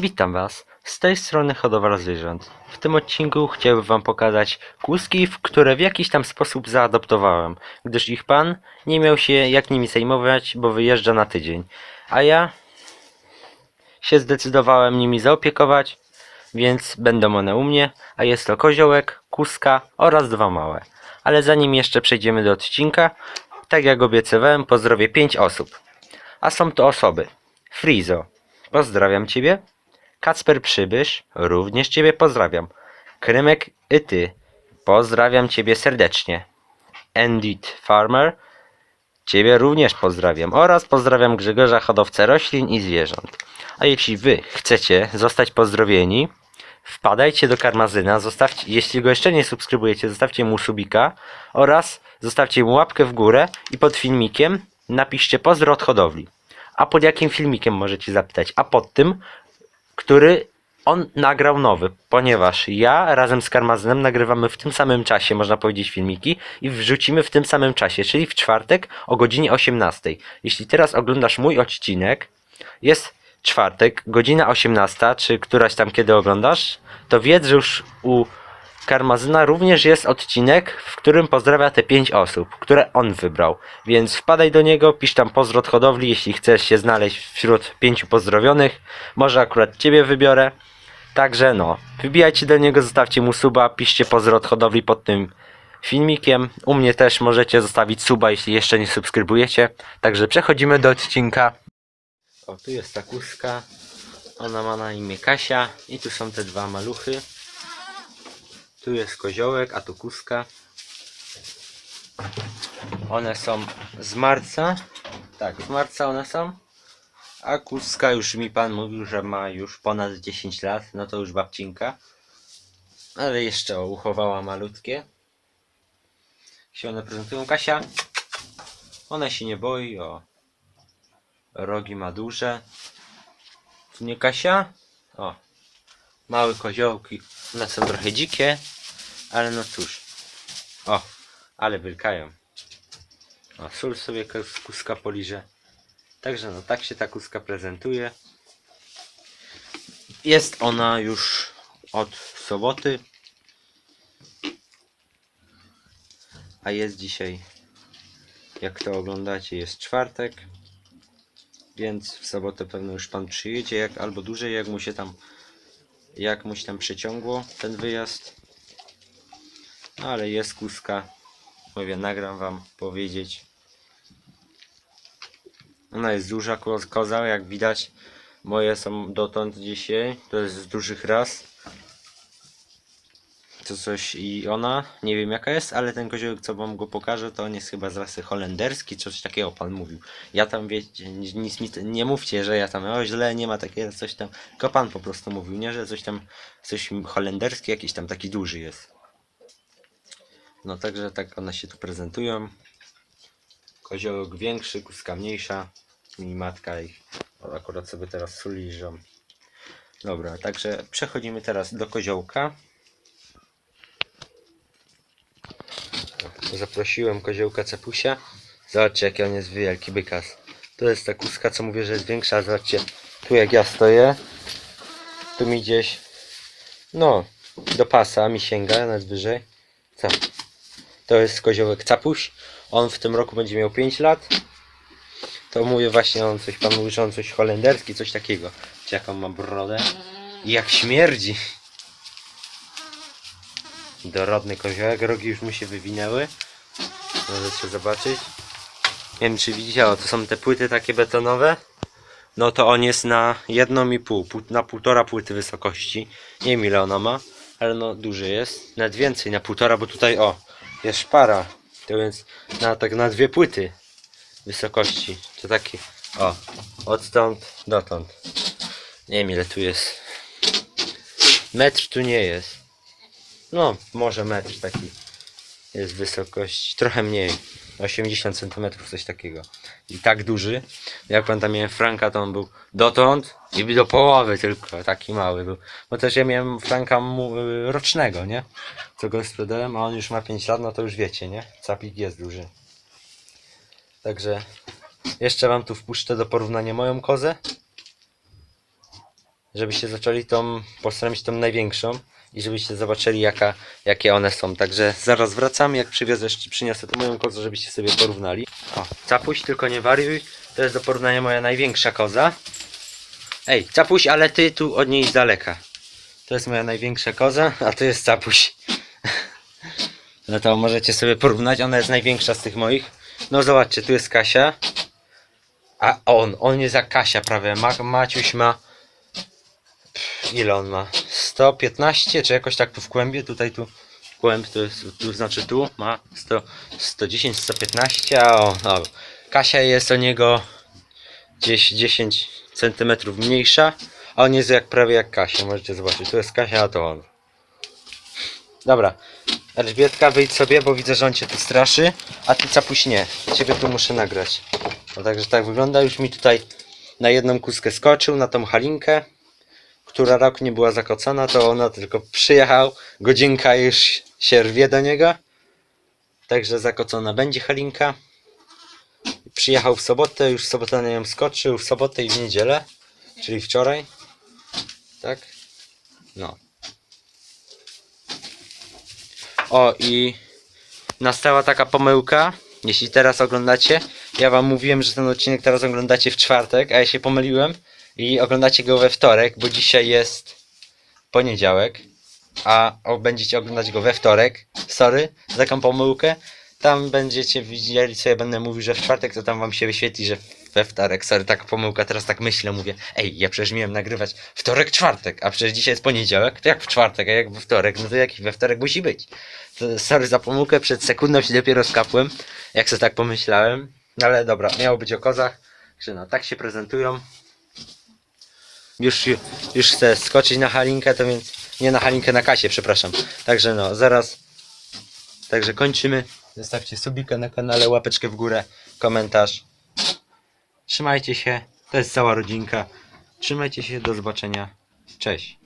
Witam Was, z tej strony hodowla zwierząt. W tym odcinku chciałbym Wam pokazać kłuski, w które w jakiś tam sposób zaadoptowałem, gdyż ich pan nie miał się jak nimi zajmować, bo wyjeżdża na tydzień. A ja się zdecydowałem nimi zaopiekować, więc będą one u mnie, a jest to koziołek, kuska oraz dwa małe. Ale zanim jeszcze przejdziemy do odcinka, tak jak obiecywałem, pozdrowię 5 osób. A są to osoby Frizo, pozdrawiam Ciebie. Kacper Przybysz, również Ciebie pozdrawiam. Krymek i Ty, pozdrawiam Ciebie serdecznie. Endit Farmer, Ciebie również pozdrawiam. Oraz pozdrawiam Grzegorza, hodowcę roślin i zwierząt. A jeśli Wy chcecie zostać pozdrowieni, wpadajcie do Karmazyna, zostawcie, jeśli go jeszcze nie subskrybujecie, zostawcie mu subika oraz zostawcie mu łapkę w górę i pod filmikiem napiszcie pozdro od hodowli. A pod jakim filmikiem możecie zapytać? A pod tym, który on nagrał nowy, ponieważ ja razem z Karmazynem nagrywamy w tym samym czasie, można powiedzieć, filmiki i wrzucimy w tym samym czasie, czyli w czwartek o godzinie 18. Jeśli teraz oglądasz mój odcinek, jest czwartek, godzina 18, czy któraś tam kiedy oglądasz, to wiedz, że już u Karmazyna również jest odcinek, w którym pozdrawia te 5 osób, które on wybrał. Więc wpadaj do niego, pisz tam pozdro od hodowli, jeśli chcesz się znaleźć wśród pięciu pozdrowionych. Może akurat ciebie wybiorę. Także no, wybijajcie do niego, zostawcie mu suba, piszcie pozdro od hodowli pod tym filmikiem. U mnie też możecie zostawić suba, jeśli jeszcze nie subskrybujecie. Także przechodzimy do odcinka. O, tu jest ta kuska. Ona ma na imię Kasia. I tu są te dwa maluchy. Tu jest koziołek, a tu kuska. One są z marca. Tak, z marca one są. A kuska już mi pan mówił, że ma już ponad 10 lat. No to już babcinka. Ale jeszcze uchowała malutkie. Się one prezentują. Kasia. Ona się nie boi. O. Rogi ma duże. Tu nie Kasia? O. Małe koziołki. One są trochę dzikie. Ale no cóż. O. Ale wylkają. O, sól sobie kus- kuska poliże. Także no, tak się ta kuska prezentuje. Jest ona już od soboty. A jest dzisiaj, jak to oglądacie, jest czwartek. Więc w sobotę pewno już pan przyjedzie, jak albo dłużej, jak mu się tam jak mu się tam przeciągło ten wyjazd. Ale jest kuska. Mówię, nagram wam powiedzieć. Ona jest duża ko- koza, jak widać. Moje są dotąd dzisiaj. To jest z dużych ras. To coś i ona, nie wiem jaka jest, ale ten koziołek co wam go pokażę, to on jest chyba z rasy holenderski, coś takiego pan mówił. Ja tam wiecie, nic nie mówcie, że ja tam o źle, nie ma takiego coś tam. Tylko pan po prostu mówił, nie, że coś tam, coś holenderski jakiś tam taki duży jest. No także tak one się tu prezentują. Koziołek większy, kuska mniejsza. Mi matka ich akurat sobie teraz sól liżą. Dobra, także przechodzimy teraz do koziołka. Zaprosiłem koziołka cepusia. Zobaczcie jaki on jest wielki bykas. To jest ta kuska co mówię, że jest większa. Zobaczcie, tu jak ja stoję. Tu mi gdzieś no do pasa mi sięga nawet wyżej. Co? To jest koziołek capuś. On w tym roku będzie miał 5 lat. To mówię właśnie on coś, pan mówi, że on coś holenderski, coś takiego. Czy jaką ma brodę. I jak śmierdzi. Dorodny koziołek, rogi już mu się wywinęły. Możecie zobaczyć. Nie wiem czy widzicie, o, to są te płyty takie betonowe. No to on jest na jedną i pół, na półtora płyty wysokości. Nie wiem ile ona ma, ale no duży jest. Nawet więcej, na półtora, bo tutaj o, jest szpara. To więc na tak na dwie płyty wysokości. To taki, o, odtąd dotąd. Nie wiem ile tu jest. Metr tu nie jest. No, może metr taki jest wysokość. Trochę mniej. 80 cm, coś takiego. I tak duży. Jak pamiętam, miałem Franka, to on był dotąd i do połowy tylko. Taki mały był. Bo też ja miałem Franka y, rocznego, nie? Co go sprzedałem, a on już ma 5 lat, no to już wiecie, nie? Capik jest duży. Także jeszcze wam tu wpuszczę do porównania moją kozę. żebyście zaczęli tą, postaram się tą największą i żebyście zobaczyli jaka, jakie one są. Także zaraz wracam, jak przywiozę, jeszcze przyniosę tu moją kozę, żebyście sobie porównali. O, capuś, tylko nie wariuj. To jest do porównania moja największa koza. Ej, capuś, ale ty tu od niej z daleka. To jest moja największa koza, a to jest capuś. No to możecie sobie porównać, ona jest największa z tych moich. No zobaczcie, tu jest Kasia. A on, on jest jak Kasia prawie. Ma, Maciuś ma... Ile on ma? 115 czy jakoś tak tu w kłębie? Tutaj tu kłęb to jest, tu znaczy tu ma 100, 110, 115, a o, o, Kasia jest o niego gdzieś 10 cm mniejsza, a on jest jak prawie jak Kasia, możecie zobaczyć. Tu jest Kasia, a to on. Dobra, Elżbietka, wyjdź sobie, bo widzę, że on cię tu straszy, a ty capuś nie. Ciebie tu muszę nagrać. No także tak wygląda, już mi tutaj na jedną kuskę skoczył, na tą halinkę, która rok nie była zakocona, to ona tylko przyjechał, godzinka już się rwie do niego. Także zakocona będzie halinka. Przyjechał w sobotę, już w sobotę na nią skoczył, w sobotę i w niedzielę, czyli wczoraj. Tak? No. O i nastała taka pomyłka. Jeśli teraz oglądacie, ja wam mówiłem, że ten odcinek teraz oglądacie w czwartek, a ja się pomyliłem i oglądacie go we wtorek, bo dzisiaj jest poniedziałek, a będziecie oglądać go we wtorek. Sorry za taką pomyłkę. Tam będziecie widzieli, co ja będę mówił, że w czwartek, to tam wam się wyświetli, że we wtorek. Sorry, taka pomyłka, teraz tak myślę, mówię, ej, ja przecież miałem nagrywać wtorek, czwartek, a przecież dzisiaj jest poniedziałek, to jak w czwartek, a jak we wtorek, no to jaki we wtorek musi być. To, sorry za pomyłkę, przed sekundą się dopiero skapłem, jak sobie tak pomyślałem. No ale dobra, miało być o kozach, że no, tak się prezentują. Już, już chcę skoczyć na halinkę, to więc, nie na halinkę, na kasie, przepraszam. Także no, zaraz, także kończymy. Zostawcie subika na kanale, łapeczkę w górę, komentarz. Trzymajcie się, to jest cała rodzinka. Trzymajcie się, do zobaczenia. Cześć.